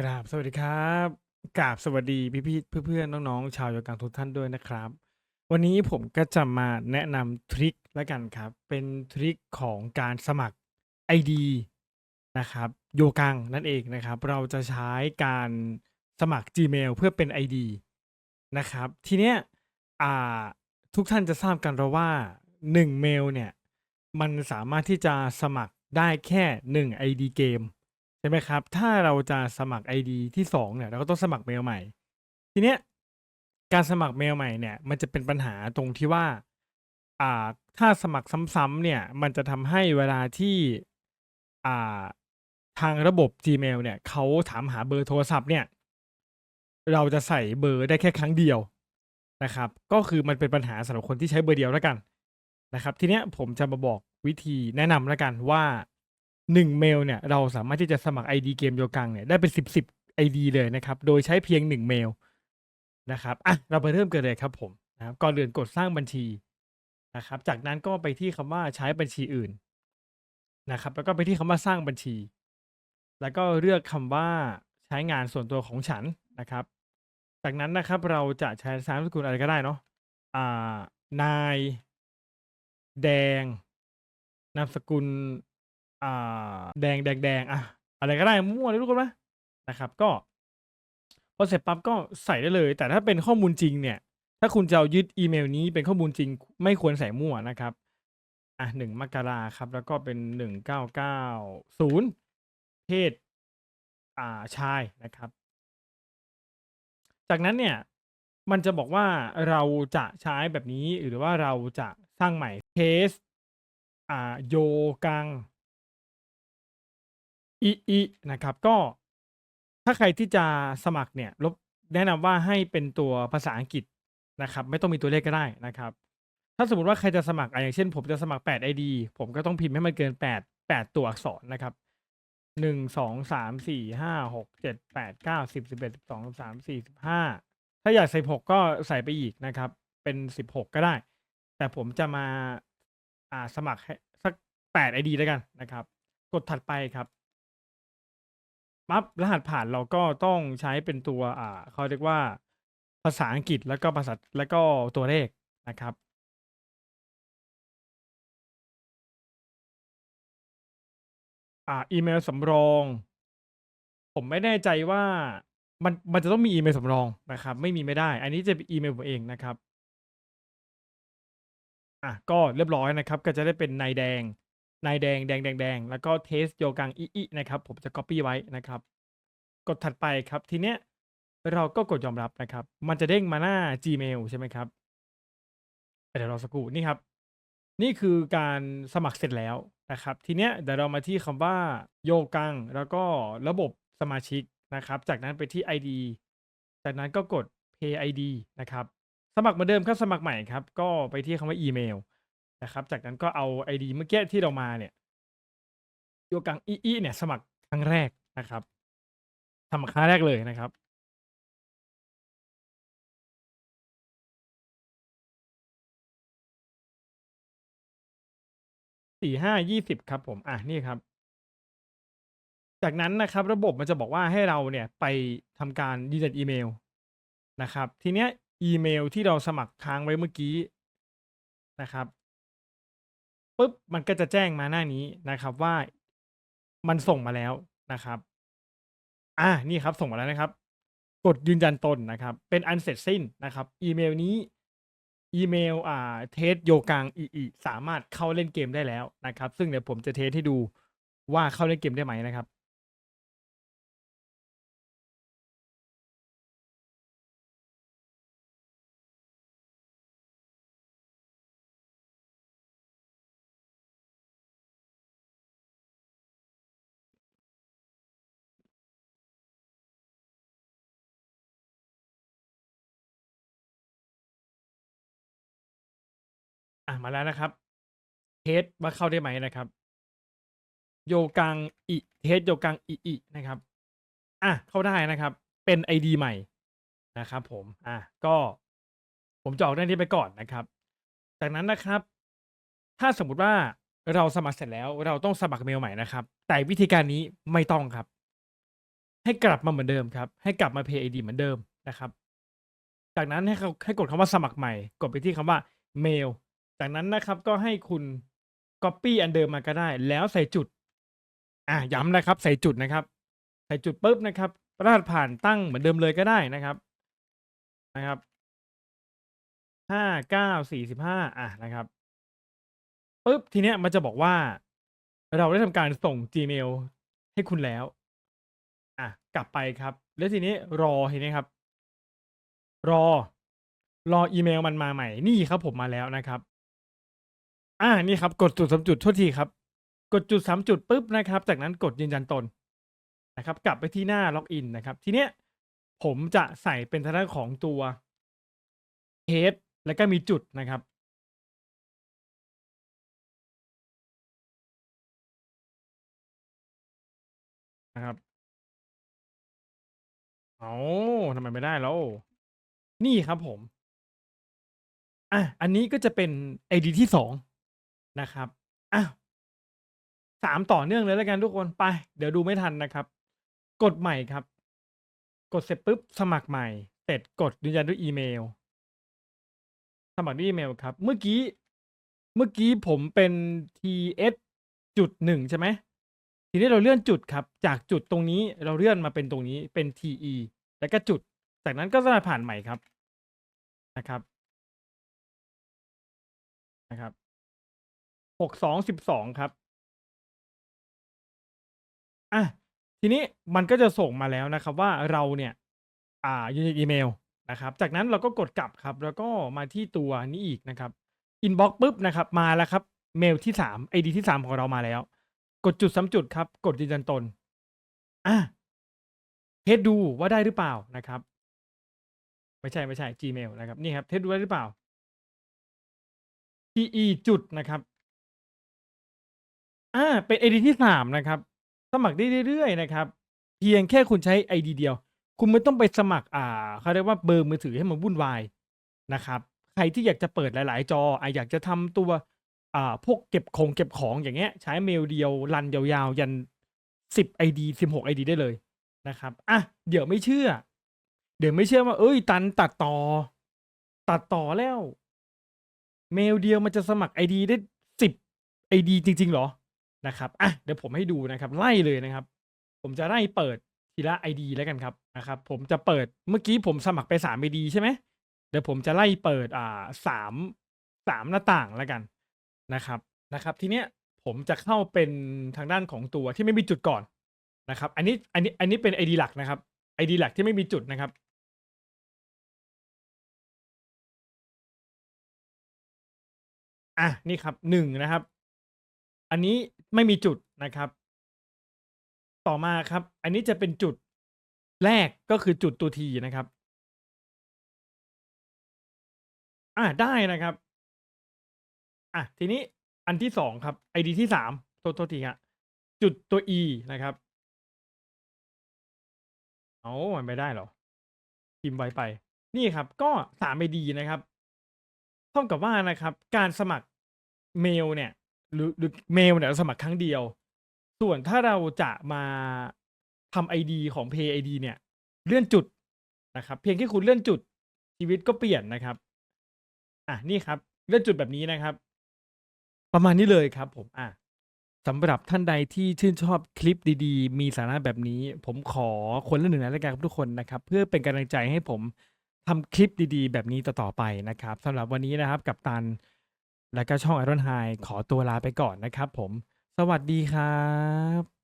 กราบสวัสดีครับกราบสวัสดีพี่ๆเพื่อนๆน้องๆชาวโยกังทุกท่านด้วยนะครับ วันนี้ผมก็จะมาแนะนำทริคแล้วกันครับ เป็นทริคของการสมัคร ID นะครับโยกังนั่นเองนะครับ เราจะใช้การสมัคร Gmail เพื่อเป็น ID นะครับ ทีเนี้ยอ่าทุกท่านจะทราบกันแล้วว่า1เมลเนี่ยมันสามารถที่จะสมัครได้แค่ 1 ID เกม ช่ไหมครับ ถ้าเราจะสมัคร ID ที่2เนี่ย เราก็ต้องสมัครเมลใหม่ ทีเนี้ยการสมัครเมลใหม่เนี่ย มันจะเป็นปัญหาตรงที่ว่า อ่า ถ้าสมัครซ้ำๆเนี่ย มันจะทำให้เวลาที่ อ่า ทางระบบ Gmail เนี่ย เขาถามหาเบอร์โทรศัพท์เนี่ย เราจะใส่เบอร์ได้แค่ครั้งเดียวนะครับ ก็คือมันเป็นปัญหาสำหรับคนที่ใช้เบอร์เดียวแล้วกันนะครับ ทีเนี้ยผมจะมาบอกวิธีแนะนำแล้วกันว่า 1เมลเนี่ยเราสามารถที่จะสมัคร ID เกมโยกังเนี่ยได้เป็น10 10 ID เลยนะครับ โดยใช้เพียง1เมลนะครับอะเราไปเริ่มกันเลยครับผมนะครับก่อนอื่นกดสร้างบัญชีนะครับ จากนั้นก็ไปที่คำว่าใช้บัญชีอื่นนะครับ แล้วก็ไปที่คำว่าสร้างบัญชี แล้วก็เลือกคำว่าใช้งานส่วนตัวของฉันนะครับ จากนั้นนะครับเราจะใช้นามสกุลอะไรก็ได้เนาะอ่านาย แดง นามสกุล อ่า แดงแดงแดงอะอะไรก็ได้มั่วเลยทุกคนนะนะครับ ก็ พอเสร็จปั๊บก็ใส่ได้เลย แต่ถ้าเป็นข้อมูลจริงเนี่ย ถ้าคุณจะเอายึดอีเมลนี้เป็นข้อมูลจริง ไม่ควรใส่มั่วนะครับ อะหนึ่งมกราครับ แล้วก็เป็นหนึ่งเก้าเก้าศูนย์เพศ อ่าชายนะครับ จากนั้นเนี่ย มันจะบอกว่าเราจะใช้แบบนี้หรือว่าเราจะสร้างใหม่เทสอ่าโยกัง อิอินะครับ ก็ถ้าใครที่จะสมัครเนี่ยรบแนะนำว่าให้เป็นตัวภาษาอังกฤษนะครับ ไม่ต้องมีตัวเลขก็ได้นะครับ ถ้าสมมติว่าใครจะสมัครอะอย่างเช่น ผมจะสมัคร8 ID ผมก็ต้องพิมพ์ให้มันเกิน 8 8 ตัวอักษรนะครับหนึ่งสองสามสี่ห้าหกเจ็ดแปดเก้าสิบสิบเอ็ดสิบสองสิบสามสี่สิบห้าถ้าอยากใส่หกก็ใส่ไปอีกนะครับ เป็นสิบหกก็ได้ แต่ผมจะมาอ่าสมัครให้สักแปดไอดีแล้วกันนะครับ กดถัดไปครับ ปั๊บรหัสผ่านเราก็ต้องใช้เป็นตัวอ่าเขาเรียกว่าภาษาอังกฤษแล้วก็ภาษาแล้วก็ตัวเลขนะครับ อ่าอีเมลสำรอง ผมไม่แน่ใจว่ามันมันจะต้องมีอีเมลสำรองนะครับ ไม่มีไม่ได้ อันนี้จะเป็นอีเมลผมเองนะครับ อะก็เรียบร้อยนะครับ ก็จะได้เป็นนายแดง นายแดงแดงแดงแดงแล้วก็เทสโยกังอิอินะครับ ผมจะ copy ไว้นะครับ กดถัดไปครับทีเนี้ยเราก็กดยอมรับนะครับ มันจะเด้งมาหน้า Gmail ใช่ไหมครับเดี๋ยวรอสักครู่นี่ครับ นี่คือการสมัครเสร็จแล้วนะครับ ทีเนี้ยเดี๋ยวเรามาที่คำว่าโยกัง แล้วก็ระบบสมาชิกนะครับ จากนั้นไปที่ ID จากนั้นก็กด Pay ID นะครับ สมัครเหมือนเดิมครับสมัครใหม่ครับ ก็ไปที่คำว่าอีเมล นะครับ จากนั้นก็เอา ID เมื่อกี้ที่เรามาเนี่ยโยกังอีอีเนี่ย สมัครครั้งแรกนะครับสมัครครั้งแรกเลยนะครับสี่ห้ายี่สิบครับผม อะนี่ครับ จากนั้นนะครับ ระบบมันจะบอกว่าให้เราเนี่ยไปทำการยืนยันอีเมลนะครับ ทีเนี้ยอีเมลที่เราสมัครค้างไว้เมื่อกี้นะครับ ปุ๊บมันก็จะแจ้งมาหน้านี้นะครับว่ามันส่งมาแล้วนะครับ อ่านี่ครับส่งมาแล้วนะครับ กดยืนยันตนนะครับ เป็นอันเสร็จสิ้นนะครับ อีเมลนี้อีเมลอ่าเทสโยกังอีอีสามารถเข้าเล่นเกมได้แล้วนะครับ ซึ่งเดี๋ยวผมจะเทสให้ดูว่าเข้าเล่นเกมได้ไหมนะครับ มาแล้วนะครับ เทสว่าเข้าได้ไหมนะครับ โยกังอิเทสโยกังอิอินะครับ อะเข้าได้นะครับ เป็นไอดีใหม่นะครับ ผม อะก็ผมจะออกด้านนี้ไปก่อนนะครับ จากนั้นนะครับ ถ้าสมมุติว่าเราสมัครเสร็จแล้วเราต้องสมัครเมลใหม่นะครับ แต่วิธีการนี้ไม่ต้องครับ ให้กลับมาเหมือนเดิมครับ ให้กลับมา Pay ID เหมือนเดิมนะครับ จากนั้นให้เขาให้กดคำว่าสมัครใหม่ กดไปที่คำว่า Mail จากนั้นนะครับก็ให้คุณ Copy อันเดิมมาก็ได้ แล้วใส่จุด อะย้ำนะครับ ใส่จุดนะครับ ใส่จุดปุ๊บนะครับรหัสผ่านตั้งเหมือนเดิมเลยก็ได้นะครับนะครับห้าเก้าสี่สิบห้าอะนะครับปุ๊บทีเนี้ยมันจะบอกว่า เราได้ทำการส่ง Gmail ให้คุณแล้ว อะกลับไปครับ แล้วทีนี้รอเห็นไหมครับ รอ รออีเมลมันมาใหม่ นี่ครับผมมาแล้วนะครับ อ่านี่ครับ กดจุดสามจุดโทษทีครับ กดจุดสามจุดปุ๊บนะครับ จากนั้นกดยืนยันตนนะครับ กลับไปที่หน้าล็อกอินนะครับ ทีเนี้ยผมจะใส่เป็นทางด้านของตัวเ a สแล้วก็มีจุดนะครับนะครับเอาทำไมไม่ได้แล้ว นี่ครับผม อะ อันนี้ก็จะเป็น ID ที่สอง นะครับอะสามต่อเนื่องเลยแล้วกันทุกคนไป เดี๋ยวดูไม่ทันนะครับ กดใหม่ครับ กดเสร็จปุ๊บสมัครใหม่ เสร็จกดยืนยันด้วยอีเมล สมัครด้วยอีเมลครับ เมื่อกี้ เมื่อกี้ผมเป็น ts จุดหนึ่งใช่ไหมทีนี้เราเลื่อนจุดครับ จากจุดตรงนี้เราเลื่อนมาเป็นตรงนี้เป็น te แล้วก็จุด จากนั้นก็จะผ่านใหม่ครับนะครับนะครับ หกสองสิบสองครับ อะ ทีนี้มันก็จะส่งมาแล้วนะครับ ว่าเราเนี่ย อ่ายืนยันอีเมลนะครับ จากนั้นเราก็กดกลับครับ แล้วก็มาที่ตัวนี้อีกนะครับอินบ็อกปุ๊บนะครับ มาแล้วครับ เมลที่สามไอดีที่สามของเรามาแล้ว กดจุดสามจุดครับ กดยืนยันตน อะเทสดูว่าได้หรือเปล่านะครับ ไม่ใช่ไม่ใช่ Gmail นะครับ นี่ครับเทสดูได้หรือเปล่า PE จุดนะครับ อ่าเป็น ID ที่สามนะครับ สมัครได้เรื่อยๆ นะครับ เพียงแค่คุณใช้ ID เดียว คุณไม่ต้องไปสมัคร อ่าเขาเรียกว่าเบอร์มือถือให้มันวุ่นวายนะครับ ใครที่อยากจะเปิดหลาย ๆ จออะอยากจะทำตัว อ่า พวกเก็บของเก็บของอย่างเงี้ย ใช้เมลเดียวรันยาวๆ ยันสิบ ID สิบหก ID ได้เลยนะครับ อะ เดี๋ยวไม่เชื่อ เดี๋ยวไม่เชื่อว่า เอ้ย ตันตัดต่อ ตัดต่อแล้ว เมลเดียวมันจะสมัคร ID ได้สิบ ID จริง ๆ เหรอ นะครับอะเดี๋ยวผมให้ดูนะครับ ไล่เลยนะครับ ผมจะไล่เปิดทีละ ID แล้วกันครับนะครับผมจะเปิดเมื่อกี้ผมสมัครไปสาม ID ใช่ไหมเดี๋ยวผมจะไล่เปิดอ่าสามสามหน้าต่างแล้วกันนะครับนะครับ ทีเนี้ยผมจะเข้าเป็นทางด้านของตัวที่ไม่มีจุดก่อนนะครับ อันนี้อันนี้อันนี้เป็น ID หลักนะครับ ID หลักที่ไม่มีจุดนะครับอะนี่ครับหนึ่งนะครับ อันนี้ ไม่มีจุดนะครับ ต่อมาครับ อันนี้จะเป็นจุดแรกก็คือจุดตัวทีนะครับ อ่าได้นะครับ อะทีนี้อันที่สองครับ ID ที่สามโทษโทษทีฮะจุดตัว e นะครับเอามันไม่ได้เหรอพิมพ์ไวไป นี่ครับก็สาม ID นะครับ เท่ากับว่านะครับ การสมัครเมลเนี่ย หรือหรือเมลเนี่ยเราสมัครครั้งเดียว ส่วนถ้าเราจะมาทำ ID ของ Pay ID เนี่ย เลื่อนจุดนะครับ เพียงแค่คุณเลื่อนจุดชีวิตก็เปลี่ยนนะครับ อะนี่ครับ เลื่อนจุดแบบนี้นะครับ ประมาณนี้เลยครับผมอะสำหรับท่านใดที่ชื่นชอบคลิปดีๆ มีสาระแบบนี้ ผมขอคนละหนึ่งนะรายการครับทุกคนนะครับ เพื่อเป็นกำลังใจให้ผมทำคลิปดีๆ แบบนี้ต่อๆไปนะครับสำหรับวันนี้นะครับกับตัน และก็ช่อง Iron High ขอตัวลาไปก่อนนะครับผม สวัสดีครับ